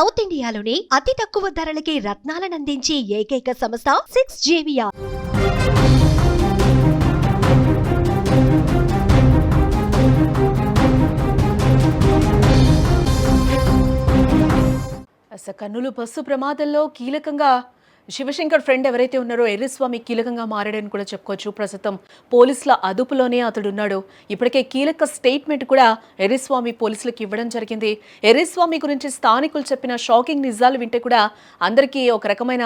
South ఇండియాలోని అతి తక్కువ ధరలకి రత్నాలనందించే ఏకైక సంస్థ సిక్స్ జేవియా కన్నులు బస్సు ప్రమాదంలో కీలకంగా శివశంకర్ ఫ్రెండ్ ఎవరైతే ఉన్నారో ఎర్రస్వామి కీలకంగా మారాడని కూడా చెప్పుకోవచ్చు. ప్రస్తుతం పోలీసుల అదుపులోనే అతడున్నాడు. ఇప్పటికే కీలక స్టేట్మెంట్ కూడా ఎర్రస్వామి పోలీసులకు ఇవ్వడం జరిగింది. ఎర్రస్వామి గురించి స్థానికులు చెప్పిన షాకింగ్ నిజాలు వింటే కూడా అందరికీ ఒక రకమైన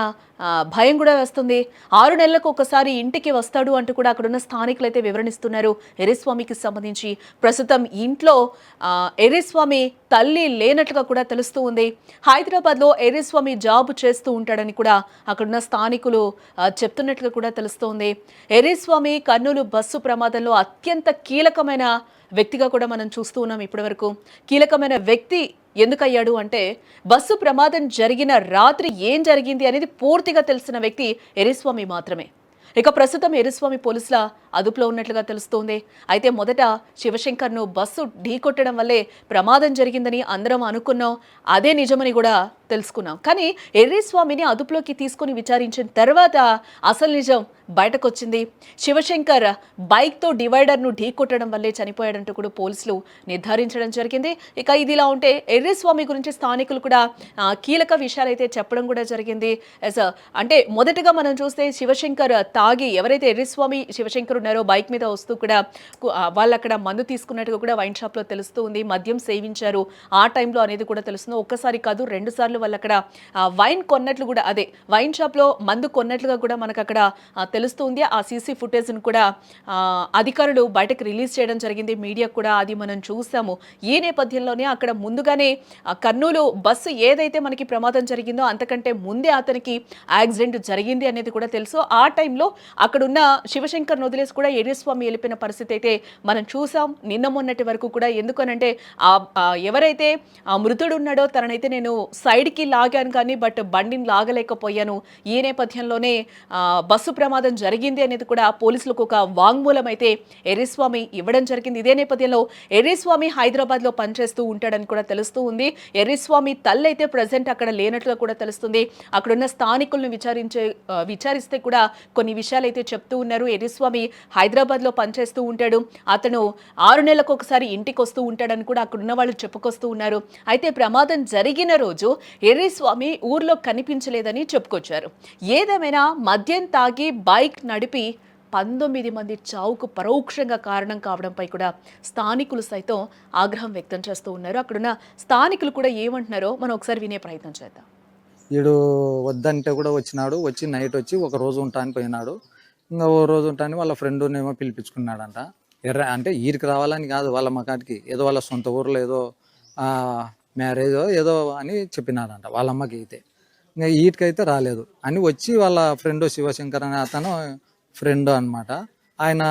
భయం కూడా వస్తుంది. ఆరు నెలలకు ఒకసారి ఇంటికి వస్తాడు అంటూ కూడా అక్కడున్న స్థానికులు అయితే వివరణిస్తున్నారు ఎర్రస్వామికి సంబంధించి. ప్రస్తుతం ఇంట్లో ఆ, ఎర్రస్వామి తల్లి లేనట్లుగా కూడా తెలుస్తూ ఉంది. హైదరాబాద్లో ఎర్రస్వామి జాబ్ చేస్తూ ఉంటాడని కూడా అక్కడున్న స్థానికులు చెప్తున్నట్లుగా కూడా తెలుస్తోంది. ఎరేస్వామి కర్నూలు బస్సు ప్రమాదంలో అత్యంత కీలకమైన వ్యక్తిగా కూడా మనం చూస్తూ ఉన్నాం ఇప్పటివరకు. కీలకమైన వ్యక్తి ఎందుకయ్యాడు అంటే బస్సు ప్రమాదం జరిగిన రాత్రి ఏం జరిగింది అనేది పూర్తిగా తెలిసిన వ్యక్తి ఎరిస్వామి మాత్రమే. ఇక ప్రస్తుతం ఎరుస్వామి పోలీసుల అదుపులో ఉన్నట్లుగా తెలుస్తోంది. అయితే మొదట శివశంకర్ను బస్సు ఢీకొట్టడం వల్లే ప్రమాదం జరిగిందని అందరం అనుకున్నాం. అదే నిజమని కూడా తెలుసుకున్నాం. కానీ ఎర్రిస్వామిని అదుపులోకి తీసుకొని విచారించిన తర్వాత అసలు నిజం బయటకు వచ్చింది శివశంకర్ బైక్తో డివైడర్ను ఢీకొట్టడం వల్లే చనిపోయాడంటూ కూడా పోలీసులు నిర్ధారించడం జరిగింది. ఇక ఇదిలా ఉంటే ఎర్రిస్వామి గురించి స్థానికులు కూడా కీలక విషయాలు అయితే చెప్పడం కూడా జరిగింది. ఎస్ అంటే మొదటగా మనం చూస్తే శివశంకర్ తాగి ఎవరైతే ఎర్రిస్వామి శివశంకర్ ఉన్నారో బైక్ మీద వస్తూ కూడా వాళ్ళు అక్కడ మందు తీసుకున్నట్టుగా కూడా వైన్ షాప్లో తెలుస్తూ ఉంది. మద్యం సేవించారు. ఆ టైంలో అనేది కూడా తెలుస్తుంది. ఒక్కసారి కాదు రెండు సార్లు వాళ్ళు అక్కడ వైన్ కొన్నట్లు కూడా అదే వైన్ షాప్లో మందు కొన్నట్లుగా కూడా మనకు అక్కడ తెలుస్తుంది. ఆ సీసీ ఫుటేజ్ను కూడా అధికారులు బయటకు రిలీజ్ చేయడం జరిగింది. మీడియా కూడా అది మనం చూసాము. ఈ నేపథ్యంలోనే అక్కడ ముందుగానే కర్నూలు బస్సు ఏదైతే మనకి ప్రమాదం జరిగిందో అంతకంటే ముందే అతనికి యాక్సిడెంట్ జరిగింది అనేది కూడా తెలుసు. ఆ టైంలో అక్కడున్న శివశంకర్ వదిలేసి కూడా స్వామి వెళ్ళిపోయిన పరిస్థితి అయితే మనం చూసాం. నిన్న మొన్నటి వరకు కూడా ఎందుకనంటే ఆ ఎవరైతే మృతుడు ఉన్నాడో తననైతే నేను సైడ్ సైడ్కి లాగాను కానీ బట్ బండిని లాగలేకపోయాను. ఈ నేపథ్యంలోనే బస్సు ప్రమాదం జరిగింది అనేది కూడా పోలీసులకు ఒక వాంగ్మూలం అయితే ఎర్రిస్వామి ఇవ్వడం జరిగింది. ఇదే నేపథ్యంలో ఎర్రిస్వామి హైదరాబాద్లో పనిచేస్తూ ఉంటాడని కూడా తెలుస్తూ ఉంది. ఎర్రిస్వామి తల్లి అయితే ప్రజెంట్ అక్కడ లేనట్లుగా కూడా తెలుస్తుంది. అక్కడున్న స్థానికులను విచారించే విచారిస్తే కూడా కొన్ని విషయాలు అయితే చెప్తూ ఉన్నారు. ఎర్రిస్వామి హైదరాబాద్లో పనిచేస్తూ ఉంటాడు. అతను ఆరు నెలలకు ఒకసారి ఇంటికి వస్తూ ఉంటాడని కూడా అక్కడున్న వాళ్ళు చెప్పుకొస్తూ ఉన్నారు. అయితే ప్రమాదం జరిగిన రోజు ఎర్రిస్వామి ఊర్లో కనిపించలేదని చెప్పుకొచ్చారు. ఏదేమైనా మద్యం తాగి బైక్ నడిపి పంతొమ్మిది మంది చావుకు పరోక్షంగా కారణం కావడంపై కూడా స్థానికులు సైతం ఆగ్రహం వ్యక్తం చేస్తూ ఉన్నారు. అక్కడున్న స్థానికులు కూడా ఏమంటున్నారో మనం ఒకసారి వినే ప్రయత్నం చేద్దాం. వీడు వద్దంటే కూడా వచ్చినాడు వచ్చి నైట్ వచ్చి ఒక రోజు ఉంటాను పోయినాడు. ఇంకా ఓ రోజు ఉంటాను వాళ్ళ ఫ్రెండ్నేమో పిలిపించుకున్నాడంట. ఎర్ర అంటే ఈరికి రావాలని కాదు వాళ్ళ మకాటికి ఏదో వాళ్ళ సొంత ఊర్లో ఏదో మ్యారేజ్ ఏదో అని చెప్పినారంట వాళ్ళ అమ్మకి అయితే. ఇంకా వీటికైతే రాలేదు. అని వచ్చి వాళ్ళ ఫ్రెండ్ శివశంకర్ అనే అతను ఫ్రెండ్ అనమాట ఆయన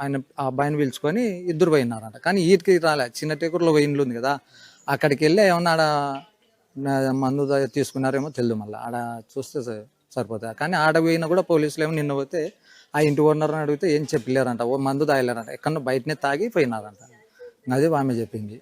ఆయన ఆ అబ్బాయిని పిలుచుకొని ఇద్దరు పోయినారంట. కానీ వీటికి రాలే. చిన్న టేకూరులో పోయిన్లు ఉంది కదా. అక్కడికి వెళ్ళి ఏమన్నా ఆడ మందు తీసుకున్నారేమో తెలియదు మళ్ళీ. ఆడ చూస్తే సరిపోతుంది కానీ ఆడ పోయినా కూడా పోలీసులు ఏమో నిన్న పోతే ఆ ఇంటి ఓనర్ని అడిగితే ఏం చెప్పలేరంట. ఓ మందు తాగలేరంట. ఎక్కడో బయటనే తాగి పోయినారంట. అది ఆమె చెప్పింది.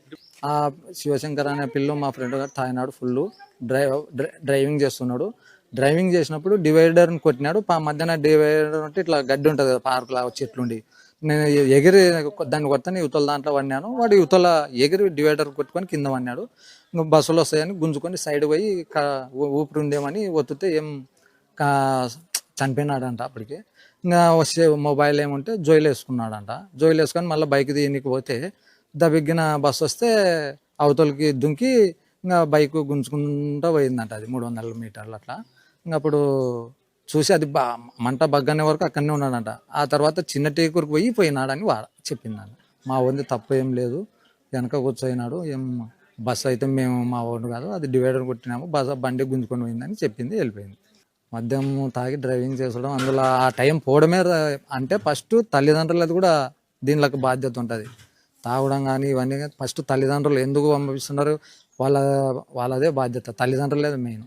ఆ శివశంకర్ అనే పిల్ల మా ఫ్రెండ్ గారు తాగినాడు ఫుల్ డ్రైవ్ డ్రైవింగ్ చేస్తున్నాడు. డ్రైవింగ్ చేసినప్పుడు డివైడర్ని కొట్టినాడు. పా మధ్యన డివైడర్ అంటే ఇట్లా గడ్డి ఉంటుంది కదా పార్క్ లా చెట్లుండి నేను ఎగిరి దాన్ని కొడతాను యువతల దాంట్లో పడినాను. వాడు యువతల ఎగిరి డివైడర్ కొట్టుకొని కింద పడినాడు. ఇంకా బస్సులు వస్తాయని గుంజుకొని సైడ్ పోయి క- ఊపిరి ఒత్తితే ఏం చనిపోయినాడంట అప్పటికి. ఇంకా వచ్చే మొబైల్ ఏముంటే జోయిలు వేసుకున్నాడంట జోయిలు వేసుకొని మళ్ళీ బైక్ తీయనికి పోతే దబిగ్గిన బస్సు వస్తే అవతలకి దుంకి ఇంకా బైక్ గుంజుకుంటూ పోయిందంట అది మూడు వందల మీటర్లు అట్లా. ఇంకా అప్పుడు చూసి అది బా మంట బగ్గనే వరకు అక్కడనే ఉన్నాడంట. ఆ తర్వాత చిన్న టేకూరుకు పోయి పోయినాడని వా చెప్పిందంట. మా వంది తప్పు ఏం లేదు. వెనక కూర్చోయినాడు. ఏం బస్సు అయితే మేము మా ఓడు కాదు అది డివైడర్ కొట్టినాము. బస్ బండి గుంజుకొని పోయిందని చెప్పింది వెళ్ళిపోయింది. మద్యం తాగి డ్రైవింగ్ చేసడం అందులో ఆ టైం పోవడమే అంటే ఫస్ట్ తల్లిదండ్రులది కూడా దీనిలోకి బాధ్యత ఉంటుంది. తాగడం కానీ ఇవన్నీ ఫస్ట్ తల్లిదండ్రులు ఎందుకు పంపిస్తున్నారు? వాళ్ళ వాళ్ళదే బాధ్యత. తల్లిదండ్రులే మెయిన్